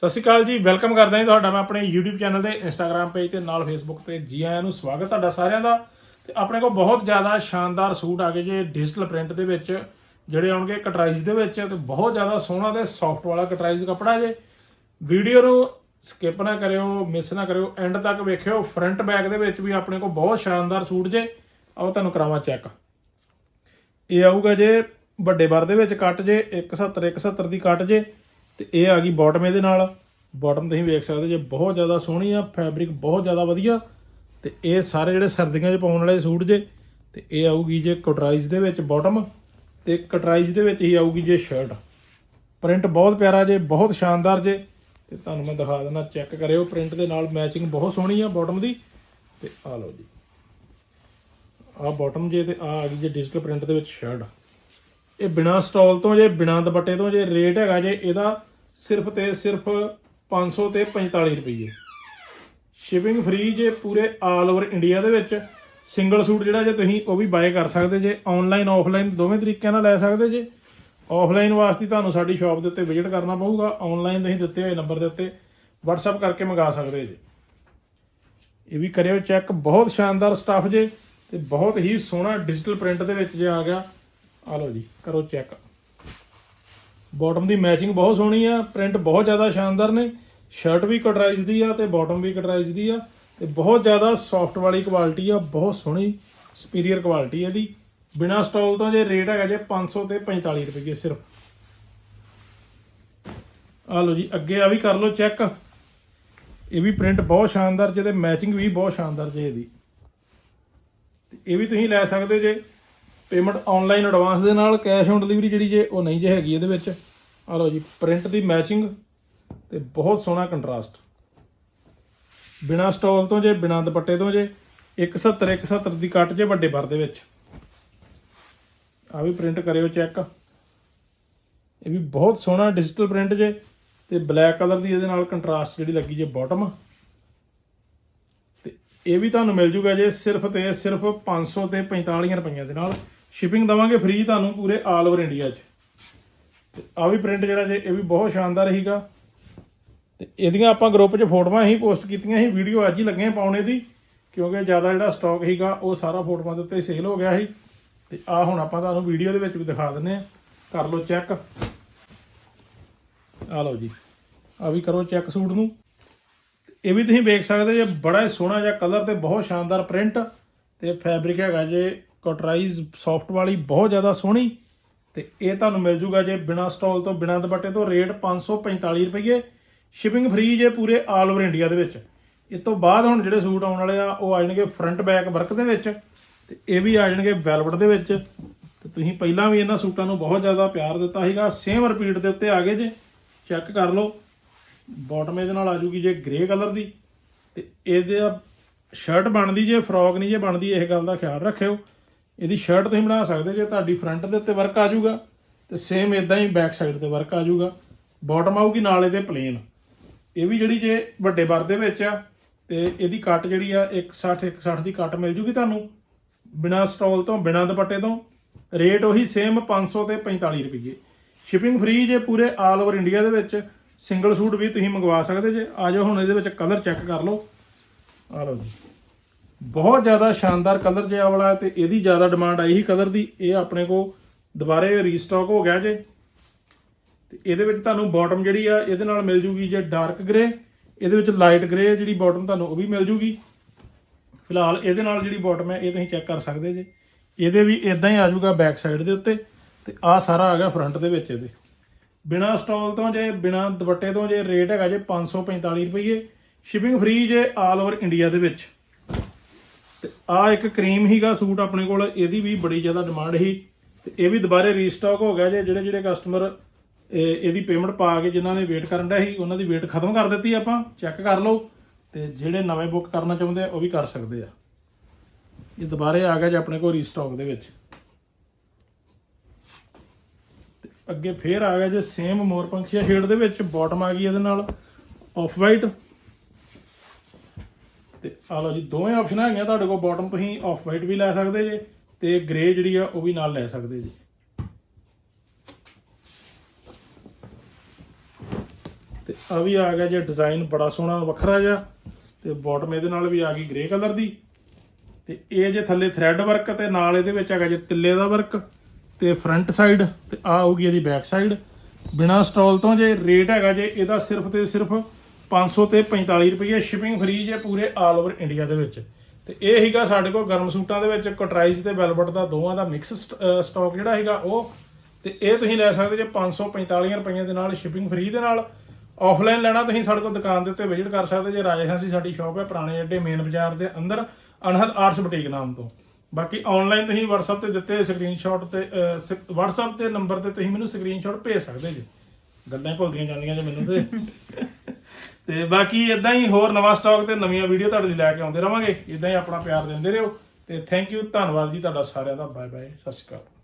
ਸਤਿ ਸ਼੍ਰੀ ਅਕਾਲ ਜੀ, ਵੈਲਕਮ ਕਰਦਾ ਹਾਂ ਤੁਹਾਡਾ ਮੈਂ ਆਪਣੇ YouTube ਚੈਨਲ ਤੇ, Instagram ਪੇਜ ਤੇ, ਨਾਲ Facebook ਤੇ ਜੀ ਆਇਆਂ ਨੂੰ ਸਵਾਗਤ ਤੁਹਾਡਾ ਸਾਰਿਆਂ ਦਾ। ਤੇ ਆਪਣੇ ਕੋਲ ਬਹੁਤ ਜ਼ਿਆਦਾ ਸ਼ਾਨਦਾਰ ਸੂਟ ਆ ਗਏ ਜੇ ਡਿਜੀਟਲ ਪ੍ਰਿੰਟ ਦੇ ਵਿੱਚ, ਜਿਹੜੇ ਆਉਣਗੇ ਕਟਰਾਈਜ਼ ਦੇ ਵਿੱਚ, ਤੇ ਬਹੁਤ ਜ਼ਿਆਦਾ ਸੋਹਣਾ ਤੇ ਸੌਫਟ ਵਾਲਾ ਕਟਰਾਈਜ਼ ਕੱਪੜਾ ਜੇ। ਵੀਡੀਓ ਨੂੰ ਸਕਿਪ ਨਾ ਕਰਿਓ ਮਿਸ ਨਾ ਕਰਿਓ ਐਂਡ ਤੱਕ ਵੇਖਿਓ ਫਰੰਟ ਬੈਕ ਦੇ ਵਿੱਚ ਵੀ ਆਪਣੇ ਕੋਲ ਬਹੁਤ ਸ਼ਾਨਦਾਰ ਸੂਟ ਜੇ। ਆਓ ਤੁਹਾਨੂੰ ਕਰਾਵਾਂ ਚੈੱਕ ਇਹ ਆਊਗਾ ਜੇ ਵੱਡੇ ਬਰ ਦੇ ਵਿੱਚ ਕੱਟ ਜੇ 170 170 ਦੀ ਕੱਟ ਜੇ। ਤੇ ਇਹ ਆ ਗਈ ਬਾਟਮ ਇਹਦੇ ਨਾਲ। ਬਾਟਮ ਤੁਸੀਂ ਵੇਖ ਸਕਦੇ ਜੇ ਬਹੁਤ ਜ਼ਿਆਦਾ ਸੋਹਣੀ ਆ ਫੈਬਰਿਕ ਬਹੁਤ ਜ਼ਿਆਦਾ ਵਧੀਆ। ਤੇ ਇਹ ਸਾਰੇ ਜਿਹੜੇ ਸਰਦੀਆਂ 'ਚ ਪਾਉਣ ਵਾਲੇ ਸੂਟ ਜੇ, ਤੇ ਇਹ ਆਊਗੀ ਜੇ ਕਟਰਾਈਜ਼ ਦੇ ਵਿੱਚ ਬਾਟਮ ਤੇ ਕਟਰਾਈਜ਼ ਦੇ ਵਿੱਚ ਹੀ ਆਊਗੀ ਜੇ ਸ਼ਰਟ ਪ੍ਰਿੰਟ ਬਹੁਤ ਪਿਆਰਾ ਜੇ, ਬਹੁਤ ਸ਼ਾਨਦਾਰ ਜੇ। ਤੇ ਤੁਹਾਨੂੰ ਮੈਂ ਦਿਖਾ ਦਿੰਦਾ ਚੈੱਕ ਕਰਿਓ ਪ੍ਰਿੰਟ ਦੇ ਨਾਲ ਮੈਚਿੰਗ ਬਹੁਤ ਸੋਹਣੀ ਆ ਬਾਟਮ ਦੀ। ਤੇ ਆ ਲਓ ਜੀ। ਆਹ ਬਾਟਮ ਜੇ ਤੇ ਆ ਆ ਗਈ ਜੇ ਡਿਜੀਟਲ ਪ੍ਰਿੰਟ ਦੇ ਵਿੱਚ ਸ਼ਰਟ ਇਹ ਬਿਨਾ ਸਟਾਲ ਤੋਂ ਜੇ, ਬਿਨਾ ਦੁਪੱਟੇ ਤੋਂ ਜੇ ਰੇਟ ਹੈਗਾ ਜੇ, ਇਹਦਾ ਸਿਰਫ ਤੇ ਸਿਰਫ 500 ਤੇ 45 ਰੁਪਏ ਸ਼ਿਪਿੰਗ ਫ੍ਰੀ ਜੇ ਪੂਰੇ ਆਲ ਓਵਰ ਇੰਡੀਆ ਦੇ ਵਿੱਚ ਸਿੰਗਲ ਸੂਟ ਜਿਹੜਾ ਜੇ ਤੁਸੀਂ ਉਹ ਵੀ ਬਾਏ ਕਰ ਸਕਦੇ ਜੇ ਆਨਲਾਈਨ ਆਫਲਾਈਨ ਦੋਵੇਂ ਤਰੀਕਿਆਂ ਨਾਲ ਲੈ ਸਕਦੇ ਜੇ। ਆਫਲਾਈਨ ਵਾਸਤੇ ਤੁਹਾਨੂੰ ਸਾਡੀ ਸ਼ਾਪ ਦੇ ਉੱਤੇ ਵਿਜ਼ਿਟ ਕਰਨਾ ਪਊਗਾ ਆਨਲਾਈਨ ਤੁਸੀਂ ਦਿੱਤੇ ਹੋਏ ਨੰਬਰ ਦੇ ਉੱਤੇ WhatsApp ਕਰਕੇ ਮੰਗਾ ਸਕਦੇ ਜੇ। ਇਹ ਵੀ ਕਰਿਓ ਚੈੱਕ ਬਹੁਤ ਸ਼ਾਨਦਾਰ ਸਟੱਫ ਜੇ ਤੇ ਬਹੁਤ ਹੀ ਸੋਹਣਾ ਡਿਜੀਟਲ ਪ੍ਰਿੰਟ ਦੇ ਵਿੱਚ ਜੇ ਆ ਗਿਆ। ਆ ਲਓ ਜੀ, ਕਰੋ ਚੈੱਕ ਬਾਟਮ ਦੀ ਮੈਚਿੰਗ ਬਹੁਤ ਸੋਹਣੀ ਆ ਪ੍ਰਿੰਟ ਬਹੁਤ ਜ਼ਿਆਦਾ ਸ਼ਾਨਦਾਰ ਨੇ ਸ਼ਰਟ ਵੀ ਕਟਰਾਈਜ਼ ਦੀ ਆ ਤੇ ਬਾਟਮ ਵੀ ਕਟਰਾਈਜ਼ ਦੀ ਆ, ਤੇ ਬਹੁਤ ਜ਼ਿਆਦਾ ਸੌਫਟ ਵਾਲੀ ਕੁਆਲਿਟੀ ਆ, ਬਹੁਤ ਸੋਹਣੀ ਸੁਪੀਰੀਅਰ ਕੁਆਲਿਟੀ ਇਹਦੀ। ਬਿਨਾ ਸਟਾਲ ਤੋਂ ਜੇ ਰੇਟ ਹੈਗਾ ਜੇ 500 ਤੇ 45 ਰੁਪਏ ਸਿਰਫ। ਆ ਲਓ ਜੀ, ਅੱਗੇ ਆ ਵੀ ਕਰ ਲਓ ਚੈੱਕ ਇਹ ਵੀ ਪ੍ਰਿੰਟ ਬਹੁਤ ਸ਼ਾਨਦਾਰ, ਜਿਹਦੇ ਮੈਚਿੰਗ ਵੀ ਬਹੁਤ ਸ਼ਾਨਦਾਰ ਜੇ ਇਹਦੀ। ਤੇ ਇਹ ਵੀ ਤੁਸੀਂ ਲੈ ਸਕਦੇ ਜੇ। ਪੇਮੈਂਟ ਆਨਲਾਈਨ ਐਡਵਾਂਸ ਦੇ ਨਾਲ ਕੈਸ਼ ਔਨ ਡਿਲੀਵਰੀ ਜਿਹੜੀ ਜੇ ਉਹ ਨਹੀਂ ਜੇ ਹੈਗੀ ਇਹਦੇ ਵਿੱਚ ਆ ਲਓ ਜੀ ਪ੍ਰਿੰਟ ਦੀ ਮੈਚਿੰਗ ਤੇ ਬਹੁਤ ਸੋਹਣਾ ਕੰਟਰਾਸਟ ਬਿਨਾ ਸਟਾਲ ਤੋਂ ਜੇ, ਬਿਨਾ ਦੁਪੱਟੇ ਤੋਂ ਜੇ 170 170 ਦੀ ਕੱਟ ਜੇ ਵੱਡੇ ਬਰ ਦੇ ਵਿੱਚ। ਆ ਵੀ ਪ੍ਰਿੰਟ ਕਰਿਓ ਚੈੱਕ ਇਹ ਵੀ ਬਹੁਤ ਸੋਹਣਾ ਡਿਜੀਟਲ ਪ੍ਰਿੰਟ ਜੇ ਤੇ ਬਲੈਕ ਕਲਰ ਦੀ ਇਹਦੇ ਨਾਲ ਕੰਟਰਾਸਟ ਜਿਹੜੀ ਲੱਗੀ ਜੇ ਬਾਟਮ ਤੇ ਇਹ ਵੀ ਤੁਹਾਨੂੰ ਮਿਲ ਜੂਗਾ ਜੇ ਸਿਰਫ ਤੇ ਸਿਰਫ 500 ਤੇ 45 ਰੁਪਈਆਂ ਦੇ ਨਾਲ। ਸ਼ਿਪਿੰਗ ਦਵਾਂਗੇ ਫ੍ਰੀ ਤੁਹਾਨੂੰ ਪੂਰੇ ਆਲ ਓਵਰ ਇੰਡੀਆ 'ਚ। ਤੇ ਆ ਵੀ ਪ੍ਰਿੰਟ ਜਿਹੜਾ ਜੇ, ਇਹ ਵੀ ਬਹੁਤ ਸ਼ਾਨਦਾਰ ਰਹੇਗਾ ਤੇ ਇਹਦੀਆਂ ਆਪਾਂ ਗਰੁੱਪ 'ਚ ਫੋਟੋਆਂ ਹੀ ਪੋਸਟ ਕੀਤੀਆਂ ਸੀ ਵੀਡੀਓ ਅੱਜ ਹੀ ਲੱਗੇ ਪਾਉਣੇ ਦੀ, ਕਿਉਂਕਿ ਜ਼ਿਆਦਾ ਜਿਹੜਾ ਸਟਾਕ ਸੀਗਾ, ਉਹ ਸਾਰਾ ਫੋਟੋਆਂ ਦੇ ਉੱਤੇ ਸੇਲ ਹੋ ਗਿਆ ਸੀ। ਤੇ ਆ ਹੁਣ ਆਪਾਂ ਤੁਹਾਨੂੰ ਵੀਡੀਓ ਦੇ ਵਿੱਚ ਵੀ ਦਿਖਾ ਦਿੰਨੇ ਆ ਕਰ ਲਓ ਚੈੱਕ ਆ ਲਓ ਜੀ। ਆ ਵੀ ਕਰੋ ਚੈੱਕ ਸੂਟ ਨੂੰ। ਇਹ ਵੀ ਤੁਸੀਂ ਵੇਖ ਸਕਦੇ ਜੇ, ਬੜਾ ਹੀ ਸੋਹਣਾ ਜਿਹਾ ਕਲਰ ਤੇ ਬਹੁਤ ਸ਼ਾਨਦਾਰ ਪ੍ਰਿੰਟ ਤੇ ਫੈਬਰਿਕ ਹੈਗਾ ਜੇ। ਕਟਰਾਈਜ਼ ਸੌਫਟ ਵਾਲੀ ਬਹੁਤ ਜ਼ਿਆਦਾ ਸੋਹਣੀ ਤੇ ਇਹ ਤੁਹਾਨੂੰ ਮਿਲ ਜੂਗਾ ਜੇ ਬਿਨਾ ਸਟਾਲ ਤੋਂ, ਬਿਨਾ ਦੁਪੱਟੇ ਤੋਂ, ਰੇਟ 545 ਰੁਪਏ। ਸ਼ਿਪਿੰਗ ਫ੍ਰੀ ਜੇ ਪੂਰੇ ਆਲ ਓਵਰ ਇੰਡੀਆ ਦੇ ਵਿੱਚ। ਇਸ ਤੋਂ ਬਾਅਦ ਹੁਣ ਜਿਹੜੇ ਸੂਟ ਆਉਣ ਵਾਲੇ ਆ, ਉਹ ਆ ਜਾਣਗੇ ਫਰੰਟ ਬੈਕ ਵਰਕ ਦੇ ਵਿੱਚ ਤੇ ਇਹ ਵੀ ਆ ਜਾਣਗੇ ਵੈਲਵਟ ਦੇ ਵਿੱਚ। ਤੇ ਤੁਸੀਂ ਪਹਿਲਾਂ ਵੀ ਇਹਨਾਂ ਸੂਟਾਂ ਨੂੰ ਬਹੁਤ ਜ਼ਿਆਦਾ ਪਿਆਰ ਦਿੱਤਾ ਸੀਗਾ। ਸੇਮ ਰਿਪੀਟ ਦੇ ਉੱਤੇ ਆ ਗਏ ਜੇ। ਚੈੱਕ ਕਰ ਲਓ। ਬਾਟਮ ਇਹਦੇ ਨਾਲ ਆ ਜੂਗੀ ਜੇ ਗ੍ਰੇ ਕਲਰ ਦੀ। ਤੇ ਇਹਦੇ ਸ਼ਰਟ ਬਣਦੀ ਜੇ ਫਰੋਕ ਨਹੀਂ ਜੇ ਬਣਦੀ, ਇਹ ਗੱਲ ਦਾ ਖਿਆਲ ਰੱਖਿਓ। ਇਹਦੀ ਸ਼ਰਟ ਤੁਸੀਂ ਬਣਾ ਸਕਦੇ ਜੇ ਤੁਹਾਡੀ ਫਰੰਟ ਦੇ ਉੱਤੇ ਵਰਕ ਆ ਜਾਊਗਾ, ਤੇ ਸੇਮ ਇਦਾਂ ਹੀ ਬੈਕ ਸਾਈਡ ਤੇ ਵਰਕ ਆ ਜਾਊਗਾ। ਬਾਟਮ ਆਊਗੀ, ਨਾਲ ਇਹਦੇ ਪਲੇਨ ਇਹ ਵੀ ਜਿਹੜੀ ਜੇ ਵੱਡੇ ਬਰ ਦੇ ਵਿੱਚ ਆ, ਤੇ ਇਹਦੀ ਕੱਟ ਜਿਹੜੀ ਆ 160 160 ਦੀ ਕੱਟ ਮਿਲ ਜੂਗੀ ਤੁਹਾਨੂੰ। ਬਿਨਾ ਸਟਾਲ ਤੋਂ, ਬਿਨਾ ਦੁਪੱਟੇ ਤੋਂ। ਰੇਟ ਉਹੀ ਸੇਮ 500 ਤੇ 45 ਰੁਪਏ ਸ਼ਿਪਿੰਗ ਫ੍ਰੀ ਜੇ ਪੂਰੇ ਆਲ ਓਵਰ ਇੰਡੀਆ ਦੇ ਵਿੱਚ ਸਿੰਗਲ ਸੂਟ ਵੀ ਤੁਸੀਂ ਮੰਗਵਾ ਸਕਦੇ ਜੇ। ਆ ਜਾਓ, ਹੁਣ ਇਹਦੇ ਵਿੱਚ ਕਲਰ ਚੈੱਕ ਕਰ ਲਓ। ਆ ਲਓ ਜੀ। ਬਹੁਤ ਜ਼ਿਆਦਾ ਸ਼ਾਨਦਾਰ ਕਲਰ ਜਿਹਾ ਵਾਲਾ ਤੇ ਇਹਦੀ ਜ਼ਿਆਦਾ ਡਿਮਾਂਡ ਆਈ ਸੀ ਕਲਰ ਦੀ। ਇਹ ਆਪਣੇ ਕੋ ਦੁਬਾਰੇ ਰੀਸਟਾਕ ਹੋ ਗਿਆ ਜੇ। ਤੇ ਇਹਦੇ ਵਿੱਚ ਤੁਹਾਨੂੰ ਬਾਟਮ ਜਿਹੜੀ ਆ, ਇਹਦੇ ਨਾਲ ਮਿਲ ਜੂਗੀ ਜੇ ਡਾਰਕ ਗ੍ਰੇ ਇਹਦੇ ਵਿੱਚ ਲਾਈਟ ਗ੍ਰੇ ਜਿਹੜੀ ਬਾਟਮ ਤੁਹਾਨੂੰ ਉਹ ਵੀ ਮਿਲ ਜੂਗੀ। ਫਿਲਹਾਲ ਇਹਦੇ ਨਾਲ ਜਿਹੜੀ ਬਾਟਮ ਹੈ, ਇਹ ਤੁਸੀਂ ਚੈੱਕ ਕਰ ਸਕਦੇ ਜੇ। ਇਹਦੇ ਵੀ ਇਦਾਂ ਹੀ ਆ ਜਾਊਗਾ ਬੈਕ ਸਾਈਡ ਦੇ ਉੱਤੇ। ਤੇ ਆ ਸਾਰਾ ਆ ਗਿਆ ਫਰੰਟ ਦੇ ਵਿੱਚ ਇਹਦੇ। ਬਿਨਾ ਸਟਾਲ ਤੋਂ ਜੇ, ਬਿਨਾ ਦੁਪੱਟੇ ਤੋਂ ਜੇ ਰੇਟ ਹੈਗਾ ਜੇ 545 ਰੁਪਏ ਸ਼ਿਪਿੰਗ ਫ੍ਰੀ ਜੇ ਆਲ ਓਵਰ ਇੰਡੀਆ ਦੇ ਵਿੱਚ। ਤੇ ਆ ਇੱਕ ਕਰੀਮ ਹੀਗਾ ਸੂਟ ਆਪਣੇ ਕੋਲ, ਇਹਦੀ ਵੀ ਬੜੀ ਜ਼ਿਆਦਾ ਡਿਮਾਂਡ ਸੀ। ਤੇ ਇਹ ਵੀ ਦੁਬਾਰੇ ਰੀਸਟਾਕ ਹੋ ਗਿਆ ਜੇ, ਜਿਹੜੇ ਜਿਹੜੇ ਕਸਟਮਰ ਇਹਦੀ ਪੇਮੈਂਟ ਪਾ ਕੇ ਜਿਨ੍ਹਾਂ ਨੇ ਵੇਟ ਕਰਨ ਦਾ ਸੀ, ਉਹਨਾਂ ਦੀ ਵੇਟ ਖਤਮ ਕਰ ਦਿੱਤੀ ਆਪਾਂ ਚੈੱਕ ਕਰ ਲਓ। ਤੇ ਜਿਹੜੇ ਨਵੇਂ ਬੁੱਕ ਕਰਨਾ ਚਾਹੁੰਦੇ ਆ, ਉਹ ਵੀ ਕਰ ਸਕਦੇ ਆ। ਇਹ ਦੁਬਾਰੇ ਆ ਗਿਆ ਜੇ ਆਪਣੇ ਕੋਲ ਰੀਸਟਾਕ ਦੇ ਵਿੱਚ। ਤੇ ਅੱਗੇ ਫੇਰ ਆ ਗਿਆ ਜੇ ਸੇਮ ਮੋਰ ਪੰਖੀਆ ਸ਼ੇਡ ਦੇ ਵਿੱਚ ਬਾਟਮ ਆ ਗਈ ਇਹਦੇ ਨਾਲ ਆਫ ਵਾਈਟ ਤੇ। ਆ ਲਓ ਜੀ, ਦੋਵੇਂ ਆਪਸ਼ਨਾਂ ਹੈਗੀਆਂ ਤੁਹਾਡੇ ਕੋਲ ਬਾਟਮ ਤੁਸੀਂ ਆਫ ਵਾਈਟ ਵੀ ਲੈ ਸਕਦੇ ਜੇ ਤੇ ਗ੍ਰੇ ਜਿਹੜੀ ਆ ਉਹ ਵੀ ਨਾਲ ਲੈ ਸਕਦੇ ਜੀ। ਤੇ ਆ ਵੀ ਆ ਗਿਆ ਜੇ ਡਿਜ਼ਾਈਨ ਬੜਾ ਸੋਹਣਾ, ਵੱਖਰਾ ਜਿਹਾ। ਤੇ ਬਾਟਮ ਇਹਦੇ ਨਾਲ ਵੀ ਆ ਗਈ ਗ੍ਰੇ ਕਲਰ ਦੀ। ਤੇ ਇਹ ਜੇ ਥੱਲੇ ਥ੍ਰੈਡ ਵਰਕ ਤੇ ਨਾਲ ਇਹਦੇ ਵਿੱਚ ਹੈਗਾ ਜੇ ਤਿੱਲੇ ਦਾ ਵਰਕ ਤੇ ਫਰੰਟ ਸਾਈਡ ਤੇ ਆ ਹੋਊਗੀ ਇਹਦੀ ਬੈਕ ਸਾਈਡ ਬਿਨਾ ਸਟਾਲ ਤੋਂ ਜੇ ਰੇਟ ਹੈਗਾ ਜੇ, ਇਹਦਾ ਸਿਰਫ ਤੇ ਸਿਰਫ 500 ਤੇ 45 ਰੁਪਏ ਸ਼ਿਪਿੰਗ ਫ੍ਰੀ ਜੇ ਪੂਰੇ ਆਲ ਓਵਰ ਇੰਡੀਆ ਦੇ ਵਿੱਚ। ਤੇ ਇਹ ਹੀਗਾ ਸਾਡੇ ਕੋਲ ਗਰਮ ਸੂਟਾਂ ਦੇ ਵਿੱਚ ਕਟਰਾਈਜ਼ ਤੇ ਵੈਲਵਟ ਦਾ ਦੋਵਾਂ ਦਾ ਮਿਕਸ ਸਟਾਕ ਜਿਹੜਾ ਹੈਗਾ ਉਹ। ਤੇ ਇਹ ਤੁਸੀਂ ਲੈ ਸਕਦੇ ਜੇ 545 ਰੁਪਏ ਦੇ ਨਾਲ ਸ਼ਿਪਿੰਗ ਫ੍ਰੀ ਦੇ ਨਾਲ। ਆਫਲਾਈਨ ਲੈਣਾ ਤੁਸੀਂ ਸਾਡੇ ਕੋਲ ਦੁਕਾਨ ਦੇ ਉੱਤੇ ਵਿਜ਼ਿਟ ਕਰ ਸਕਦੇ ਜੇ। ਰਾਜਹਾਂਸੀ ਸਾਡੀ ਸ਼ਾਪ ਹੈ, ਪੁਰਾਣੇ ਅੱਡੇ ਮੇਨ ਬਾਜ਼ਾਰ ਦੇ ਅੰਦਰ, ਅਨਹਦ ਆਰਟਸ ਬੁਟੀਕ ਨਾਮ ਤੋਂ। ਬਾਕੀ ਆਨਲਾਈਨ ਤੁਸੀਂ WhatsApp ਤੇ ਦਿੱਤੇ ਸਕਰੀਨਸ਼ਾਟ ਤੇ ਸ- WhatsApp ਤੇ ਨੰਬਰ ਤੇ ਤੁਸੀਂ ਮੈਨੂੰ ਸਕਰੀਨਸ਼ਾਟ ਭੇਜ ਸਕਦੇ ਜੀ। ਗੱਲਾਂ ਭੁੱਲਦੀਆਂ ਜਾਂਦੀਆਂ ਜੇ ਮੈਨੂੰ ਤੇ। ਤੇ ਬਾਕੀ ਇਦਾਂ ਹੀ ਹੋਰ ਨਵਾਂ ਸਟਾਕ ਤੇ ਨਵੀਆਂ ਵੀਡੀਓ ਤੁਹਾਡੇ ਲਈ ਲੈ ਕੇ ਆਉਂਦੇ ਰਵਾਂਗੇ। ਇਦਾਂ ਹੀ ਆਪਣਾ ਪਿਆਰ ਦਿੰਦੇ ਰਹੋ ਤੇ ਥੈਂਕ ਯੂ ਧੰਨਵਾਦ ਜੀ ਤੁਹਾਡਾ ਸਾਰਿਆਂ ਦਾ। ਬਾਏ ਬਾਏ ਸਤਿ ਸ਼੍ਰੀ ਅਕਾਲ।